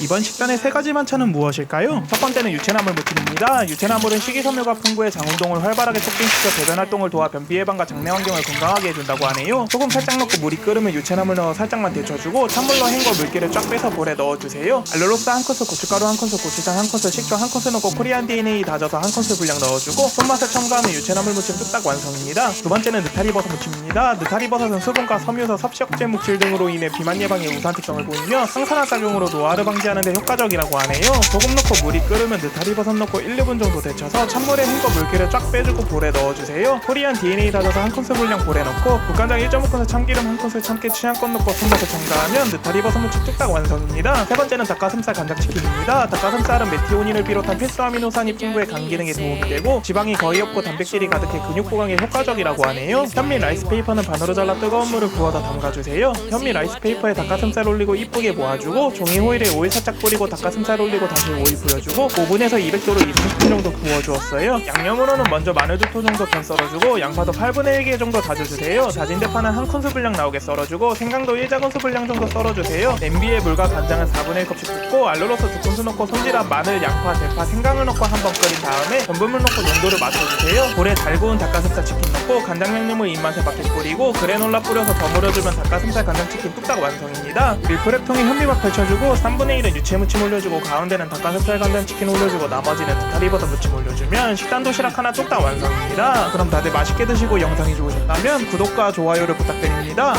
이번 식단의 세 가지 반찬은 무엇일까요? 첫 번째는 유채나물 무침입니다. 유채나물은 식이섬유가 풍부해 장운동을 활발하게 촉진시켜 배변 활동을 도와 변비 예방과 장내 환경을 건강하게 해준다고 하네요. 소금 살짝 넣고 물이 끓으면 유채나물 넣어 살짝만 데쳐주고 찬물로 헹궈 물기를 쫙 빼서 볼에 넣어주세요. 알룰로스 한 큰술, 고춧가루 한 큰술, 고추장 한 큰술, 식초 한 큰술 넣고 코리안 DNA 다져서 한 큰술 분량 넣어주고 손맛을 첨가하면 유채나물 무침 뚝딱 완성입니다. 두 번째는 느타리 버섯 무침입니다. 느타리 버섯은 수분과 섬유소, 섭식제 물질 등으로 인해 비만 예방에 우수한 특성을 보이며 항산화 작용으로 노화를 방지하는 데 효과적이라고 하네요. 소금 넣고 물이 끓으면 느타리 버섯 넣고 1, 2분 정도 데쳐서 찬물에 헹궈 물기를 쫙 빼주고 볼에 넣어주세요. 코리안 DNA 다져서 한 큰술 분량 볼에 넣고 국간장 1.5큰술 참기름 한 큰술 참깨 취향껏 넣고 손맛을 첨가하면 느타리 버섯 무침 뚝딱 완성입니다. 세 번째는 닭가슴살 간장치킨입니다. 닭가슴살은 메티오닌을 비롯한 필수 아미노산이 풍부해 간 기능에 도움이 되고 지방이 거의 없고 단백질이 가득해 근육 보강에 효과적이라고 하네요. 현미 라이스 페이퍼는 반으로 잘라 뜨거운 물을 부어서 담가주세요. 현미 라이스 페이퍼에 닭가슴살 올리고 이쁘게 모아주고 종이 호일에 오일 살짝 뿌리고 닭가슴살 올리고 다시 오일 부여주고 오븐에서 200도로 20분 정도 구워주었어요. 양념으로는 먼저 마늘 두토 정도 편 썰어주고 양파도 8분의 1개 정도 다져주세요. 다진 대파는 한 큰술 분량 나오게 썰어주고 생강도 1작은술 분량 정도 썰어주세요. 냄비에 물과 간장은 4분의 1컵씩 붓고 알룰로스 두 큰술 넣고 손질한 마늘, 양파, 대파, 생강을 넣고 한번 끓인 다음에 전분물 넣고 농도를 맞춰주세요. 볼에 잘 구운 닭가슴살 치킨 넣고 간장 양념을 입맛에 맞게 뿌리고 그래놀라 뿌려서 버무려주면 닭가슴살 간장 치킨 뚝딱 완성입니다. 밀프랩통에 현미밥 펼쳐주고 3분의 1은 유채무침 올려주고 가운데는 닭가슴살 간장 치킨 올려주고 나머지는 느타리버섯 무침 올려주면 식단 도시락 하나 뚝딱 완성입니다. 그럼 다들 맛있게 드시고 영상이 좋으셨다면 구독과 좋아요를 부탁드립니다.